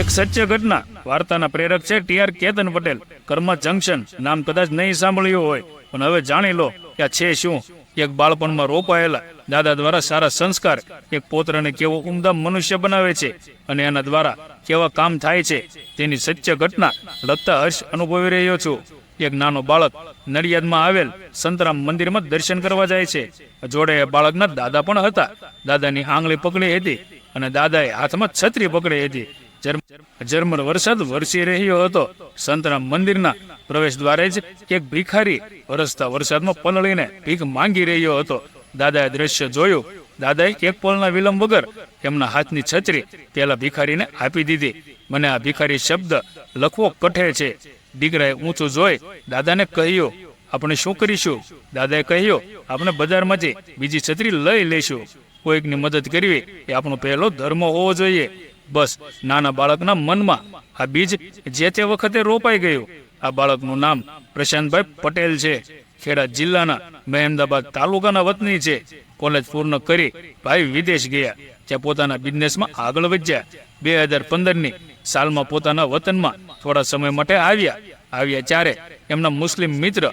એક સત્ય ઘટના. વાર્તાના પ્રેરક છે ટીઆર કેતન પટેલ. કર્મા જંકશન નામ કદાચ નહીં સાંભળ્યું હોય. પણ હવે જાણી લો કે આ છે શું? એક બાળપણમાં રોપાયેલા દાદા દ્વારા સારા સંસ્કાર, એક પોત્રને કેવો ઉમદા મનુષ્ય બનાવે છે અને એના દ્વારા કેવા કામ થાય છે, તેની સત્ય ઘટના લગતા હર્ષ અનુભવી રહ્યો છું. એક નાનો બાળક નડિયાદમાં આવેલ સંતરામ મંદિરમાં દર્શન કરવા જાય છે. જોડે બાળકના દાદા પણ હતા. દાદાની આંગળી પકડી હતી અને દાદાએ હાથમાં છત્રી પકડી હતી. જર્મન વરસાદ વરસી રહ્યો હતો. સંતરામ મંદિરના પ્રવેશ દ્વારે જ એક ભિખારી વરસતા વરસાદમાં પલળીને ભીખ માંગી રહ્યો હતો. દાદાએ દ્રશ્ય જોયું. દાદાએ એક પળના વિલંબ વગર એમના હાથની છત્રી પેલા ભિખારીને આપી દીધી. મને આ ભિખારી શબ્દ લખવો કઠે છે. દીકરાએ ઊંચું જોઈ દાદાને કહ્યું, આપણે શું કરીશું? દાદાએ કહ્યું, આપણે બજારમાંથી બીજી છત્રી લઈ લઈશું. કોઈકની મદદ કરવી એ આપણો પહેલો ધર્મ હોવો જોઈએ. બસ, નાના બાળકના મનમાં આ બીજ જે તે વખતે રોપાઈ ગયું. આ બાળકનું નામ પ્રશાંતભાઈ પટેલ છે. ખેડા જિલ્લાના મહેમદાબાદ તાલુકાના વતની છે. કોલેજ પૂર્ણ કરી ભાઈ વિદેશ ગયા. ત્યાં પોતાના બિઝનેસમાં આગળ વધ્યા. બે હજાર પંદરની સાલમાં પોતાના વતનમાં થોડા સમય માટે આવ્યા. આવ્યા ત્યારે એમના મુસ્લિમ મિત્ર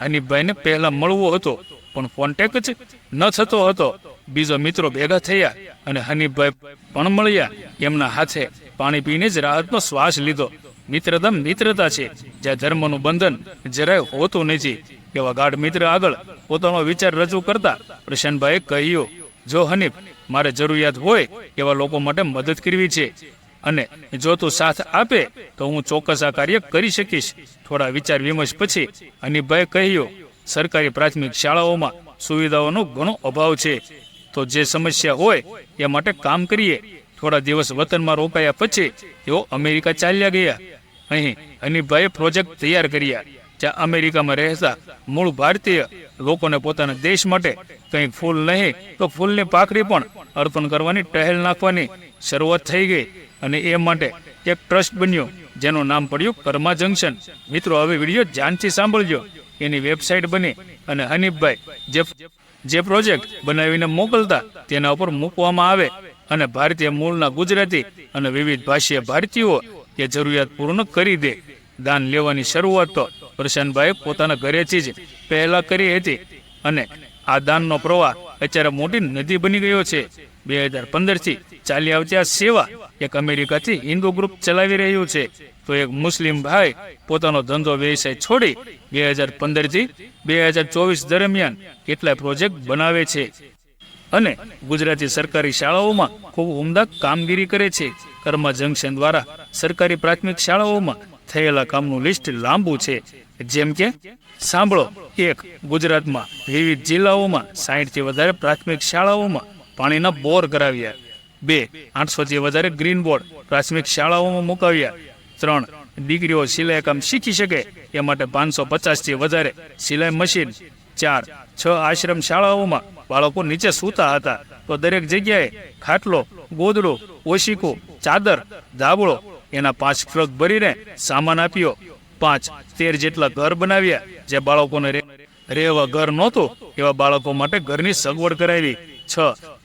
હનીફભાઈને પહેલા મળવો હતો, પણ કોન્ટેક્ટ જ ન થતો હતો. બીજો મિત્રો ભેગા થયા અને હનીફભાઈ પણ મળ્યા. એમના હાથે પાણી પીને જ રાહતનો શ્વાસ લીધો. મિત્રતા મિત્રતા છે. જ્યાં ધર્મનું બંધન જરાય હોતું નથી. એવા ગાઢ મિત્ર આગળ પોતાનો વિચાર રજૂ કરતા પ્રશાંતભાઈએ કહ્યું, જો હનીફ, મારે જરૂરિયાત હોય એવા લોકો માટે મદદ કરવી છે અને જો તું સાથ આપે, તો હું ચોક્કસ આ કાર્ય કરી શકીશ. થોડા વિચાર વિમર્શ પછી હનીફભાઈએ કહ્યું, સરકારી પ્રાથમિક શાળાઓમાં સુવિધાઓનો ઘણો અભાવ છે. તો જે સમસ્યા હોય એ માટે કામ કરીએ. થોડા દિવસ વતનમાં રોકાયા પછી તેઓ અમેરિકા ચાલ્યા ગયા. અહીં હનીફભાઈએ પ્રોજેક્ટ તૈયાર કર્યા, જ્યાં અમેરિકામાં રહેતા મૂળ ભારતીય લોકોને પોતાના દેશ માટે કંઈક ફૂલ નહીં, તો ફૂલની પાખડી પણ અર્પણ કરવાની ટહેલ નાખવાની શરૂઆત થઈ ગઈ અને એ માટે એક ટ્રસ્ટ બન્યો, જેનું નામ પડ્યું કર્મા જંકશન. મિત્રો, હવે વીડિયો ધ્યાનથી સાંભળજો. એની વેબસાઇટ બની અને હનીફભાઈ, જે જે પ્રોજેક્ટ બનાવીને મોકલતા તેના ઉપર મૂકવામાં આવે અને ભારતીય મૂળના ગુજરાતી અને વિવિધ ભાષીય ભારતીયો તે જરૂરિયાત પૂર્ણ કરી દે. દાન લેવાની શરૂઆત તો પ્રશાંતભાઈ પોતાના ઘરેથી જ પહેલા કરી હતી અને આ દાનનો પ્રવાહ અત્યારે મોટી નદી બની ગયો છે. બે હજાર પંદરથી ચાલી આવતી આ સેવા એક અમેરિકાથી હિન્દુ ગ્રુપ ચલાવી રહ્યું છે. તો એક મુસ્લિમ ભાઈ પોતાનો ધંધો વ્યવસાય છોડી બે હજાર પંદરથી બે હજાર ચોવીસ દરમિયાન કેટલાય પ્રોજેક્ટ બનાવે છે અને ગુજરાતી સરકારી શાળાઓમાં ખૂબ ઉમદા કામગીરી કરે છે. કર્મા જંકશન દ્વારા સરકારી પ્રાથમિક શાળાઓમાં થયેલા કામનું લિસ્ટ લાંબુ છે. જેમ કે, સાંભળો, એક ગુજરાતમાં વિવિધ જિલ્લાઓમાં સાહીઠથી વધારે પ્રાથમિક શાળાઓમાં પાણીના બોર કરાવ્યા. બે, આઠસોથી વધારે ગ્રીન બોર્ડ પ્રાથમિક શાળાઓમાં મુકાવ્યા. ત્રણ, દીકરીઓ સિલાઈ કામ શીખી શકે એ માટે પાંચસો પચાસથી વધારે સિલાઈ મશીન. ચાર, છ આશ્રમ શાળાઓમાં બાળકો નીચે સૂતા હતા તો દરેક જગ્યાએ ખાટલો, ગોદડું, ઓશીકું, ચાદર, ધાબળો એના પાંચ ટ્રક ભરીને સામાન આપ્યો. પાંચ, તેર જેટલા ઘર બનાવ્યા જે બાળકોને રહેવા ઘર નહોતું એવા બાળકો માટે ઘરની સગવડ કરાવી. છ.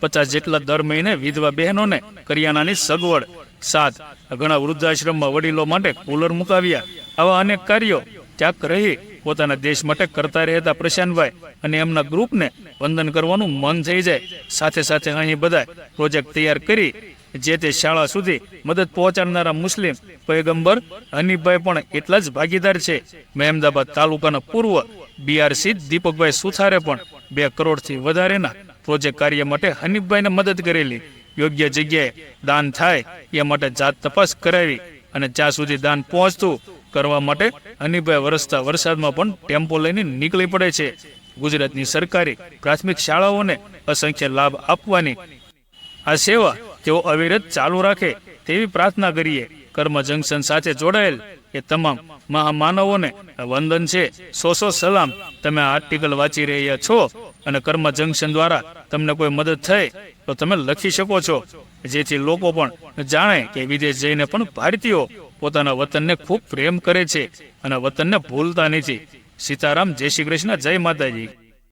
પચાસ જેટલા દર મહિને વિધવા બહેનોને કરિયાણાની સગવડ. સાત. ઘણા વૃદ્ધાશ્રમમાં વડીલો માટે કુલર મુકાવ્યા. આવા અનેક કાર્યો ત્યાગ રહી પોતાના દેશ માટે કરતા રહેતા પ્રશાંતભાઈ અને એમના ગ્રુપને વંદન કરવાનું મન થઈ જાય. સાથે સાથે અહીં બધા પ્રોજેક્ટ તૈયાર કરી જે તે શાળા સુધી મદદ પહોંચાડનારા મુસ્લિમ પૈગંબર હનીફભાઈ પણ એટલા જ ભાગીદાર છે. મહેમદાબાદ તાલુકાના પૂર્વ બીઆરસી દીપકભાઈ સુથારે પણ બે કરોડથી વધારેના પ્રોજેક્ટ કાર્ય માટે હનીફભાઈને મદદ કરેલી. યોગ્ય જગ્યાએ દાન થાય, એ માટે જાત તપાસ કરાવી અને જ્યાં સુધી દાન પહોંચતું કરવા માટે હનીફભાઈ વરસતા વરસાદમાં પણ ટેમ્પો લઈને નીકળી પડે છે. ગુજરાતની સરકારી પ્રાથમિક શાળાઓને અસંખ્ય લાભ આપવાની આ સેવા તેઓ અવિરત ચાલુ રાખે તેવી પ્રાર્થના કરીએ. કર્મ જંકશન સાથે જોડાયેલ એ તમામ મહામાનવોને વંદન છે. સો સો સલામ. તમે આર્ટિકલ વાંચી રહ્યા છો. અને કર્મ જંકશન દ્વારા તમને કોઈ મદદ થઈ, તો તમે લખી શકો છો. જેથી લોકો પણ જાણે કે વિદેશ જઈને પણ ભારતીયો પોતાના વતનને ખૂબ પ્રેમ કરે છે અને વતનને ભૂલતા નથી. સીતારામ, જય શ્રી કૃષ્ણ, જય માતાજી.